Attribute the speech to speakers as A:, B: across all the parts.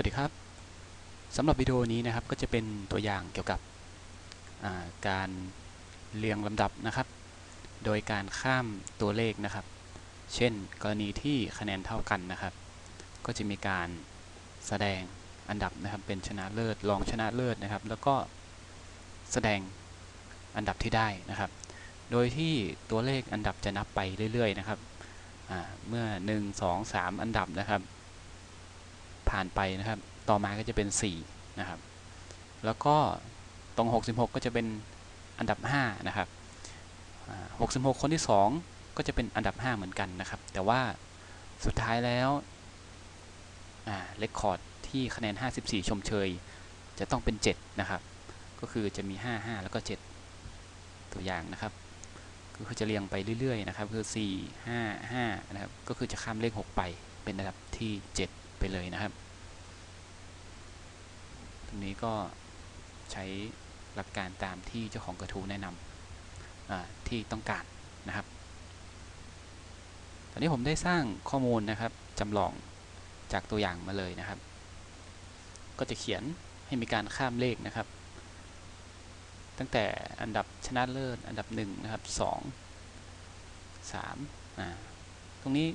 A: วัสดีครับสำหรับวิดีโอนี้นะครับก็จะเป็นตัวอย่างเกี่ยวกับาการเรียงลำดับนะครับ โดยการข้ามตัวเลขนะครับ เช่น กรณีที่คะแนนเท่ากันนะครับ ก็จะมีการแสดงอันดับนะครับเป็นชนะเลิศรองชนะเลิศนะครับ แล้วก็แสดงอันดับที่ได้นะครับ โดยที่ตัวเลขอันดับจะนับไปเรื่อยๆนะครับเมื่อ 1 2 3 อันดับนะครับ ผ่านไปนะครับ ต่อมาก็จะเป็น 4 นะครับ แล้วก็ตรง 66 ก็จะเป็นอันดับ 5 นะครับ 66 คนที่ 2 ก็จะเป็นอันดับ 5 เหมือนกันนะครับ แต่ว่าสุดท้ายแล้วเลคคอร์ดที่คะแนน 54 ชมเชย จะต้องเป็น 7 นะครับ ก็คือจะมี 5 5 แล้วก็ 7 ตัวอย่างนะครับก็คือจะเรียงไปเรื่อยๆนะครับ คือ 4 5 5 นะครับ ก็คือจะข้ามเลข 6 ไปเป็นอันดับที่ 7 ไปเลยนะครับ ตรงนี้ก็ใช้หลักการตามที่เจ้าของกระทู้แนะนำที่ต้องการนะครับ ตอนนี้ผมได้สร้างข้อมูลนะครับจำลองจากตัวอย่างมาเลยนะครับ ก็จะเขียนให้มีการข้ามเลขนะครับ ตั้งแต่อันดับชนะเลิศอันดับ1นะครับ2 3อ่าตรงนี้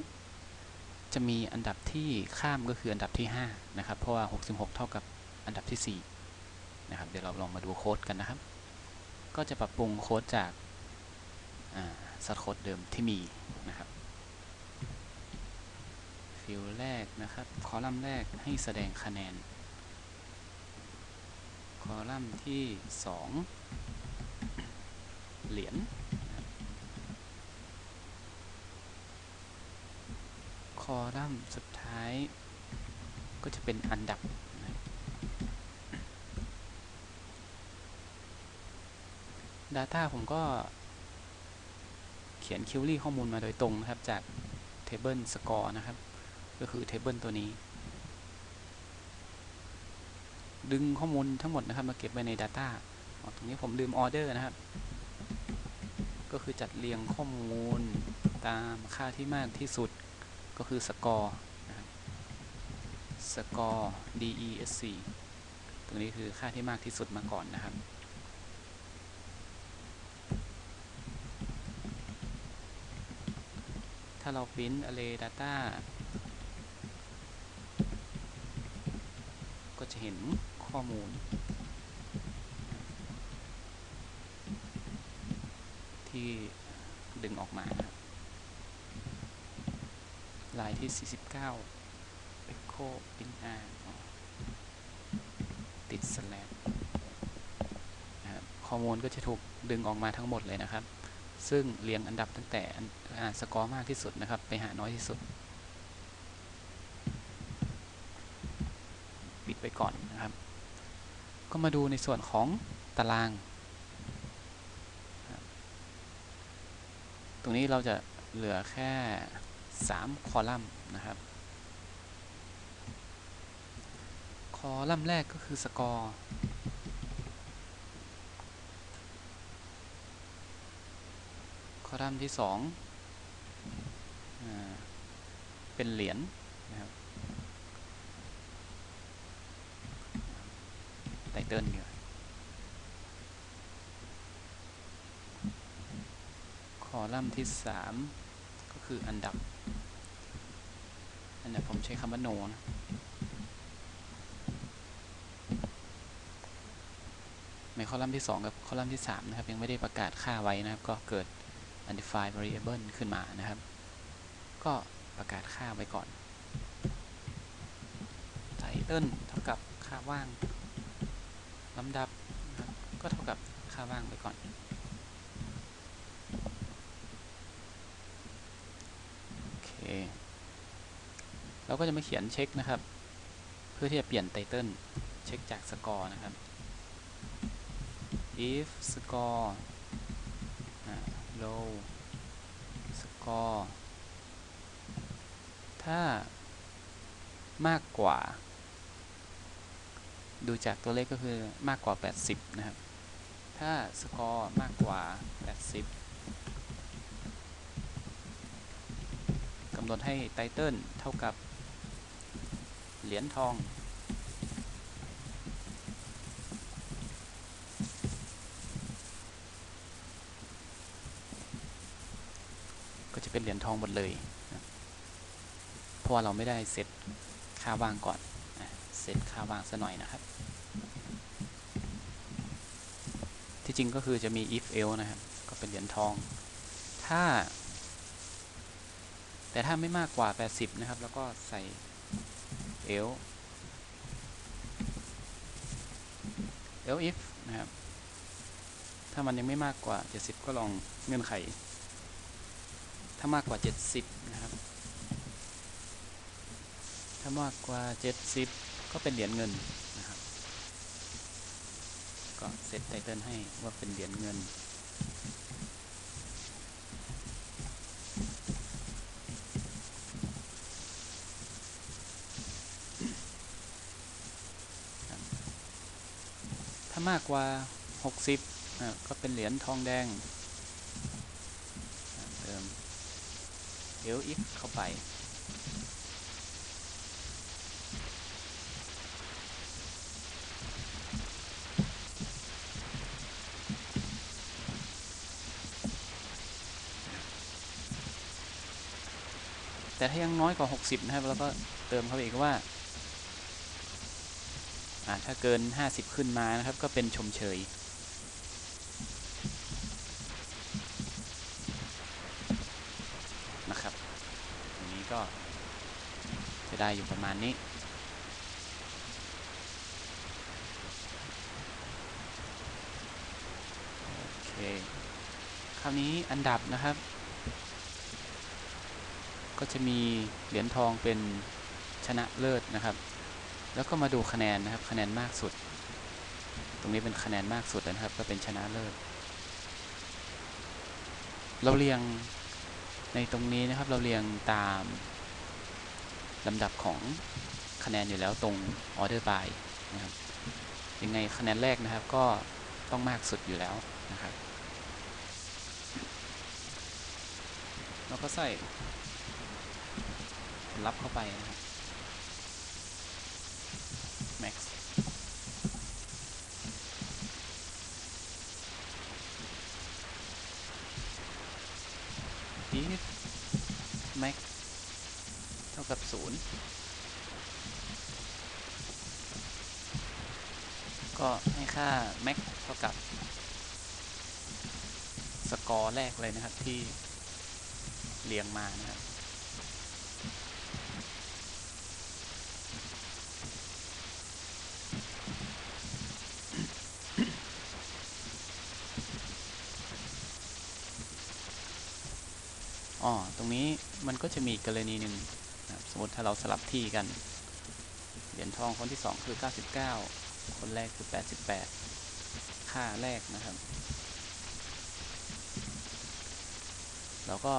A: จะมีอันดับที่ข้ามก็คืออันดับที่ 5 นะครับ เพราะว่า 66 เท่ากับอันดับที่ 4 นะครับ เดี๋ยวเราลองมาดูโค้ดกันนะครับ ก็จะปรับปรุงโค้ดจากสัดโค้ดเดิมที่มีนะครับ ฟิลแรกนะครับ คอลัมน์แรกให้แสดงคะแนน คอลัมน์ที่ 2 เหรียญ คอลัมน์สุดท้าย ก็จะเป็นอันดับ Data ผมก็เขียนคิวรี่ข้อมูลมาโดยตรงนะครับ จาก Table Score นะครับ ก็คือ Table ตัวนี้ ดึงข้อมูลทั้งหมดนะครับ มาเก็บไว้ใน Data ตรงนี้ผมลืมออเดอร์นะครับ ก็คือจัดเรียงข้อมูลตามค่าที่มากที่สุด ก็คือ Score นะครับ Score DESC ตรงนี้คือค่าที่มากที่สุดมาก่อนนะครับ ถ้าเราพิมพ์ array data ก็จะเห็นข้อมูล ที่ดึงออกมา ลายที่ 49 echo in r ติด slash นะครับข้อมูลก็จะถูกดึงออกมาทั้งหมดเลยนะครับ ซึ่งเรียงอันดับตั้งแต่สกอร์มากที่สุดนะครับ ไปหาน้อยที่สุด ปิดไปก่อนนะครับ ก็มาดูในส่วนของตาราง ตรงนี้เราจะเหลือแค่ 3 คอลัมน์นะครับ คอลัมน์แรกก็คือสกอร์คอลัมน์ที่2เป็นเหรียญนะครับไตเติลเนี่ยคอลัมน์ที่ 3 ก็คืออันดับ อันดับผมใช้คำว่าโนนะในคอลัมน์ที่ 2 กับคอลัมน์ที่ 3 นะครับ ยังไม่ได้ประกาศค่าไว้นะครับ ก็เกิด undefined variable ขึ้นมานะครับ ก็ประกาศค่าไว้ก่อน title เท่ากับค่าว่างลำดับนะครับก็เท่ากับค่าว่างไปก่อน โอเค เราก็จะมาเขียนเช็คนะครับ เพื่อที่จะเปลี่ยนไตเติลเช็คจากสกอร์นะครับ if score low score ถ้ามากกว่า ดูจากตัวเลขก็คือมากกว่า 80 นะครับ ถ้าสกอร์มากกว่า 80กำหนดให้ไตเติลเท่ากับ เหรียญทอง ก็จะเป็นเหรียญทองหมดเลย เพราะเราไม่ได้เสร็จค่าว่างก่อนเสร็จค่าว่างซะหน่อยนะครับ ที่จริงก็คือจะมี if else นะครับ ก็เป็นเหรียญทอง ถ้า แต่ถ้าไม่มากกว่า 80 นะครับ แล้วก็ใส่ else else if นะครับ ถ้ามันยังไม่มากกว่า 70 ก็ลองเงื่อนไข ถ้ามากกว่า 70 นะครับ ถ้ามากกว่า 70 ก็เป็นเหรียญเงินนะครับ ก็เซตไตเติลให้ว่าเป็นเหรียญเงิน มากกว่า 60 ก็เป็นเหรียญทองแดงเติมเอลอีกเข้าไป แต่ถ้ายังน้อยกว่า 60 นะครับ แล้วก็เติมเข้าไปอีกว่า ถ้าเกิน 50 ขึ้นมานะครับ ก็เป็นชมเชย นะครับอันนี้ก็จะได้อยู่ประมาณนี้โอเคคราวนี้อันดับนะครับ ก็จะมีเหรียญทองเป็นชนะเลิศนะครับ แล้วก็มาดูคะแนนนะครับ คะแนนมากสุด ตรงนี้เป็นคะแนนมากสุดนะครับ ก็เป็นชนะเลิศ เราเรียงในตรงนี้นะครับ เราเรียงตามลำดับของคะแนนอยู่แล้วตรง order by นะครับ ยังไงคะแนนแรกนะครับ ก็ต้องมากสุดอยู่แล้วนะครับ เราก็ใส่ผลลัพธ์เข้าไปนะครับ max อีฟ max เท่ากับศูนย์ก็ให้ ค่า max เท่ากับสกอร์แรกเลยนะครับที่เรียงมานะครับอ๋อ ตรงนี้มันก็จะมีกรณีหนึ่งสมมติถ้าเราสลับที่กัน เหรียญทองคนที่ 2 คือ 99 คนแรกคือ 88 ค่าแรกนะครับ แล้วก็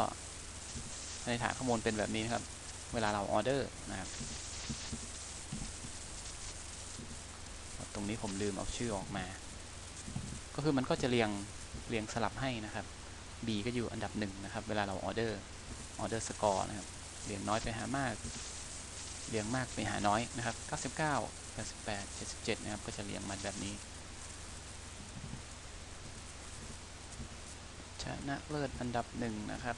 A: ในฐานข้อมูลเป็นแบบนี้นครับ เวลาเราออเดอร์นะครับ ตรงนี้ผมลืมเอาชื่อออกมา ก็คือมันก็จะเรียงเรียงสลับให้นะครับ B ก็อยู่อันดับหนึ่งนะครับ เวลาเราออเดอร์ออเดอร์สกอร์นะครับ เรียงน้อยไปหามาก เรียงมากไปหาน้อยนะครับ 99 88 77 นะครับ ก็จะเรียงมาแบบนี้ ชนะเลิศอันดับหนึ่งนะครับ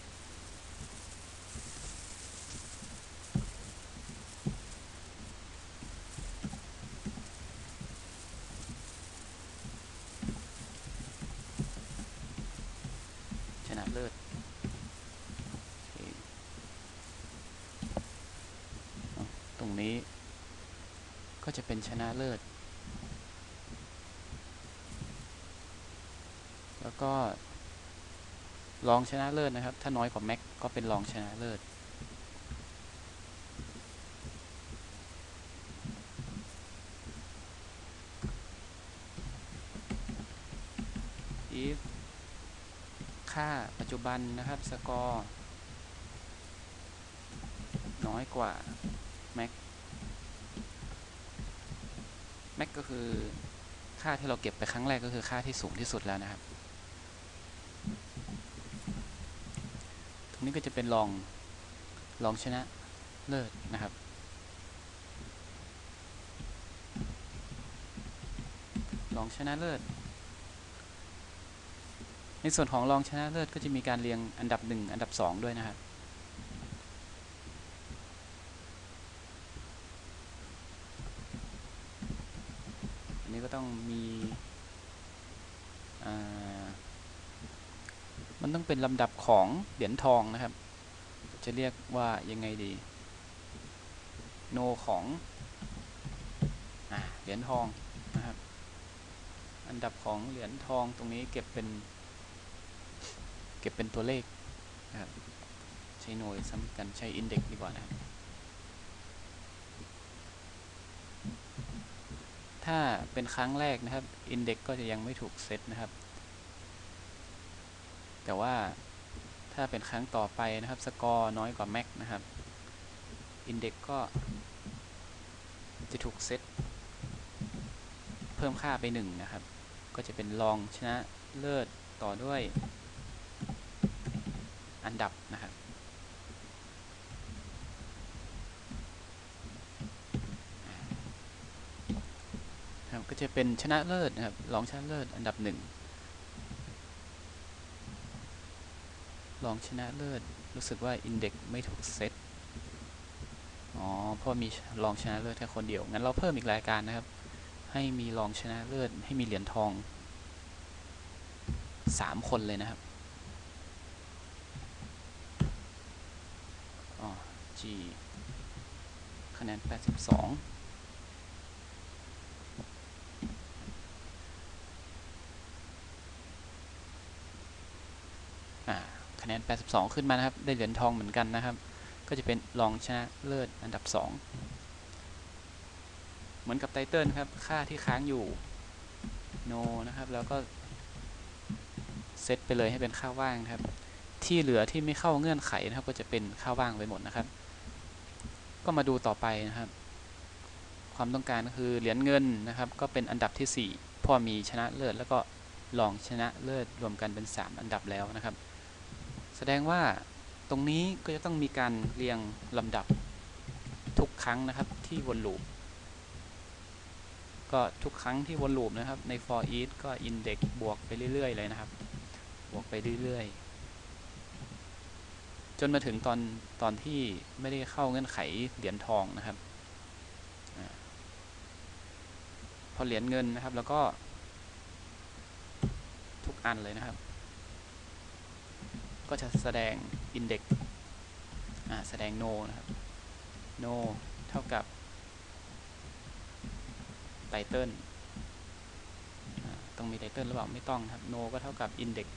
A: ชนะเลิศโอเคเอาตรงนี้ ก็จะ เป็นชนะเลิศ แล้วก็รองชนะเลิศนะครับ ถ้าน้อยกว่าแม็กก็เป็นรองชนะเลิศ if ค่าปัจจุบันนะครับ สกอร์ น้อยกว่า max max ก็ คือค่าที่เราเก็บไปครั้งแรกก็คือค่าที่สูงที่สุดแล้วนะครับ ตรงนี้ก็จะเป็นรองรองชนะเลิศนะครับ รองชนะเลิศ ในส่วนของรองชนะเลิศก็จะมีการเรียงอันดับ 1 อันดับ 2 ด้วยนะครับ นี้ก็ต้องมีมันต้องเป็นลำดับของเหรียญทองนะครับ จะเรียกว่ายังไงดี โนของอเหรียญทองนะครับ อันดับของเหรียญทองตรงนี้เก็บเป็น เก็บเป็นตัวเลขนะครับใช้หน่วยซ้ำกันใช้อินเด็กซ์ดีกว่านะครับ ถ้าเป็นครั้งแรกนะครับอินเด็กซ์ก็จะยังไม่ถูกเซตนะครับ แต่ว่าถ้าเป็นครั้งต่อไปนะครับ สกอร์น้อยกว่าแม็กนะครับอินเด็กซ์ก็จะถูกเซตเพิ่มค่าไปหนึ่งนะครับ ก็จะเป็นรองชนะเลิศต่อด้วยอันดับนะครับ ครับ ก็จะเป็นชนะเลิศนะครับรองชนะเลิศอันดับหนึ่งรองชนะเลิศรู้สึกว่าอินเด็กไม่ถูกเซตอ๋อเพราะมีรองชนะเลิศแค่คนเดียว งั้นเราเพิ่มอีกรายการนะครับ ให้มีรองชนะเลิศให้มีเหรียญทองสามคนเลยนะครับอ๋อ G คะแนน 82 2 ขึ้นมานะครับ ได้เหรียญทองเหมือนกันนะครับ ก็จะเป็นรองชนะเลิศอันดับ 2 เหมือนกับไตเติลครับ ค่าที่ค้างอยู่ no นะครับ แล้วก็เซตไปเลยให้เป็นค่าว่างครับ ที่เหลือที่ไม่เข้าเงื่อนไขนะครับ ก็จะเป็นค่าว่างไปหมดนะครับ ก็มาดูต่อไปนะครับ ความต้องการคือเหรียญเงินนะครับ ก็เป็นอันดับที่ 4 พอมีชนะเลิศแล้วก็รองชนะเลิศรวมกันเป็น 3 อันดับแล้วนะครับ แสดงว่าตรงนี้ก็จะต้องมีการเรียงลำดับทุกครั้งนะครับที่วนลูป ก็ทุกครั้งที่วนลูปนะครับใน for each ก็ index บวกไปเรื่อยๆ เลยนะครับ บวกไปเรื่อยๆ จนมาถึงตอนตอนที่ไม่ได้เข้าเงื่อนไขเหรียญทองนะครับพอเหรียญเงินนะครับแล้วก็ทุกอันเลยนะครับ ก็จะแสดง index แสดง no นะครับ no เท่ากับไตเติลต้องมีไตเติลหรือเปล่าไม่ต้องครับ no ก็เท่ากับ index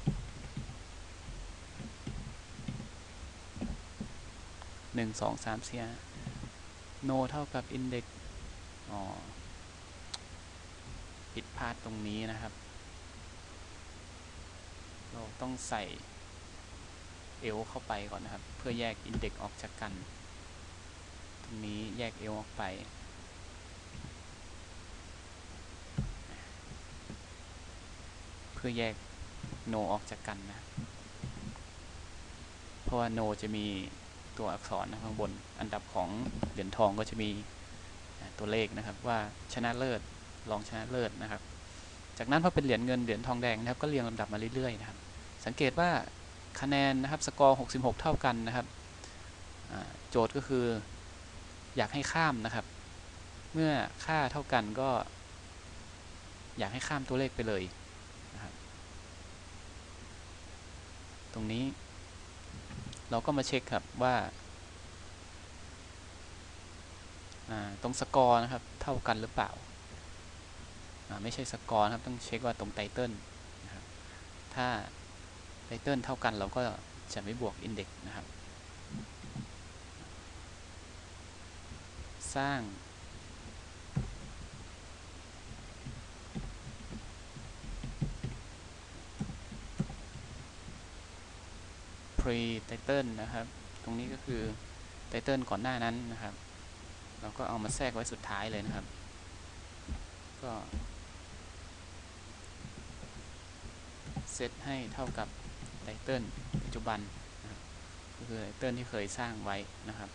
A: หนึ่งสองสามเสี่ no เท่ากับ index อ๋อผิดพลาดตรงนี้นะครับ เราต้องใส่ เอลเข้าไปก่อนนะครับ เพื่อแยก index ออกจากกัน ตรงนี้แยกเอลออกไป เพื่อแยก no ออกจากกันนะ เพราะว่า no จะมีตัวอักษรนะข้างบน อันดับของเหรียญทองก็จะมีตัวเลขนะครับว่าชนะเลิศรองชนะเลิศนะครับ จากนั้นพอเป็นเหรียญเงินเหรียญทองแดงนะครับก็เรียงลำดับมาเรื่อยๆนะครับ สังเกตว่า คะแนนนะครับสกอร์ 66 เท่ากันนะครับโจทย์ก็คืออยากให้ข้ามนะครับ เมื่อค่าเท่ากันก็ อยากให้ข้ามตัวเลขไปเลยนะครับตรงนี้ เราก็มาเช็คครับว่าตรงสกอร์นะครับเท่ากันหรือเปล่า ไม่ใช่สกอร์นะครับต้องเช็คว่าตรงไตเติลนะครับถ้า ไตเติลเท่ากันเราก็จะไม่บวกอินเด็กซ์นะครับ สร้าง pre title นะครับ ตรงนี้ก็คือ title ก่อนหน้านั้นนะครับ เราก็เอามาแทรกไว้สุดท้ายเลยนะครับ ก็เซตให้เท่ากับ ไตเติลปัจจุบันนะก็คือไตเติลที่เคยสร้างไว้นะครับ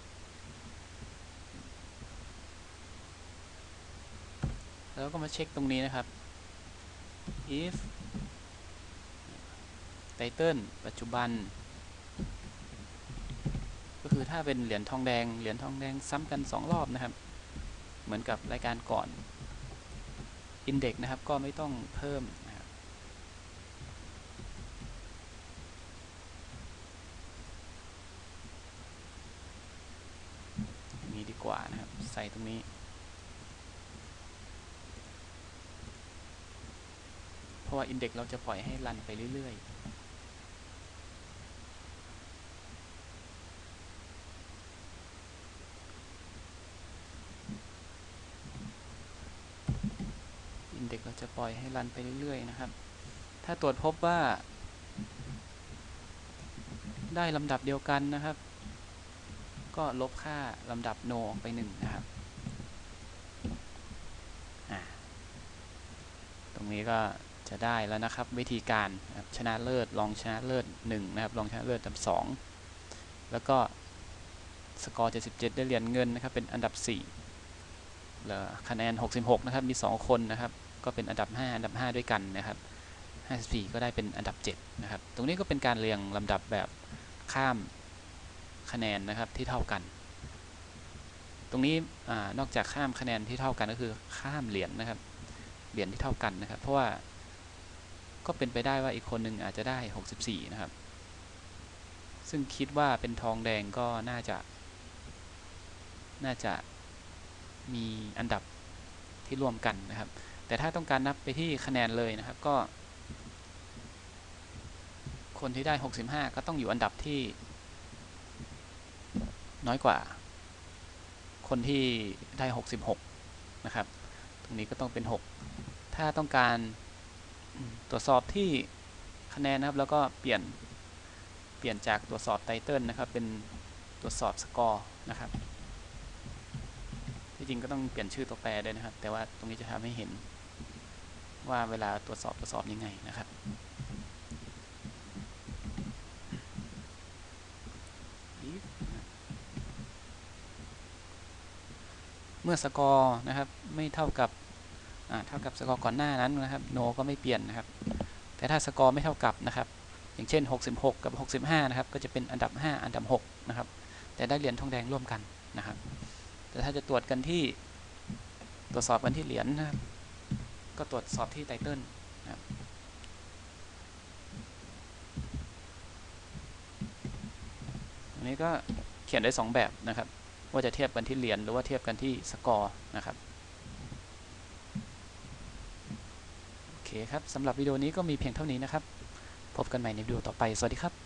A: แล้วก็มาเช็คตรงนี้นะครับ if ไตเติลปัจจุบัน ก็คือถ้าเป็นเหรียญทองแดง เหรียญทองแดงซ้ำกัน 2 รอบนะครับ เหมือนกับรายการก่อนอินเด็กนะครับ ก็ไม่ต้องเพิ่มนะครับนี้ดี กว่านะครับ ใส่ตรงนี้ เพราะว่าอินเด็กเราจะปล่อยให้รันไปเรื่อยๆอินเด็กเราจะปล่อยให้รันไปเรื่อยๆนะครับ ถ้าตรวจพบว่า ได้ลำดับเดียวกันนะครับ ก็ลบค่าลำดับ no ออกไปหนึ่งนะครับตรงนี้ก็จะได้แล้วนะครับวิธีการชนะเลิศรองชนะเลิศ1นะครับรองชนะเลิศอันดับ 2 แล้วก็สกอร์ 77 ได้เหรียญเงินนะครับเป็นอันดับ4แล้วคะแนน 66 นะครับมี 2 คนนะครับ ก็เป็นอันดับ 5 อันดับ 5 ด้วยกันนะครับ 54 ก็ได้เป็นอันดับ 7 นะครับ ตรงนี้ก็เป็นการเรียงลำดับแบบข้าม คะแนนนะครับที่เท่ากัน ตรงนี้อนอกจากข้ามคะแนนที่เท่ากันก็คือข้ามเหรียญนะครับ เหรียญที่เท่ากันนะครับ เพราะว่าก็เป็นไปได้ว่าอีกคนหนึ่งอาจจะได้ 64 นะครับ ซึ่งคิดว่าเป็นทองแดงก็น่าจะ น่าจะมีอันดับที่ร่วมกันนะครับ แต่ถ้าต้องการนับไปที่คะแนนเลยนะครับก็ คนที่ได้ 65 ก็ต้องอยู่อันดับที่ น้อยกว่า คนที่ได้ 66 นะครับ ตรงนี้ก็ต้องเป็น 6 ถ้าต้องการตรวจสอบที่คะแนนนะครับ แล้วก็เปลี่ยน เปลี่ยนจากตรวจสอบไตเติลนะครับ เป็นตรวจสอบสกอร์นะครับ ที่จริงก็ต้องเปลี่ยนชื่อตัวแปรด้วยนะครับ แต่ว่าตรงนี้จะทำให้เห็นว่าเวลาตรวจสอบตรวจสอบยังไงนะครับ เมื่อสกอร์นะครับไม่เท่ากับเท่ากับสกอร์ก่อนหน้านั้นนะครับโนก็ไม่เปลี่ยนนะครับ แต่ถ้าสกอร์ไม่เท่ากับนะครับ อย่างเช่น 66 กับ 65 นะครับ ก็จะเป็นอันดับ 5 อันดับ 6 นะครับ แต่ได้เหรียญทองแดงร่วมกันนะครับ แต่ถ้าจะตรวจกันที่ตรวจสอบกันที่เหรียญนะครับ ก็ตรวจสอบที่ไตเติลนะครับอันนี้ก็เขียนได้ 2 แบบนะครับ ว่าจะเทียบกันที่เหรียญหรือว่าเทียบกันที่สกอร์นะครับโอเคครับสำหรับวิดีโอนี้ก็มีเพียงเท่านี้นะครับ พบกันใหม่ในวิดีโอต่อไป สวัสดีครับ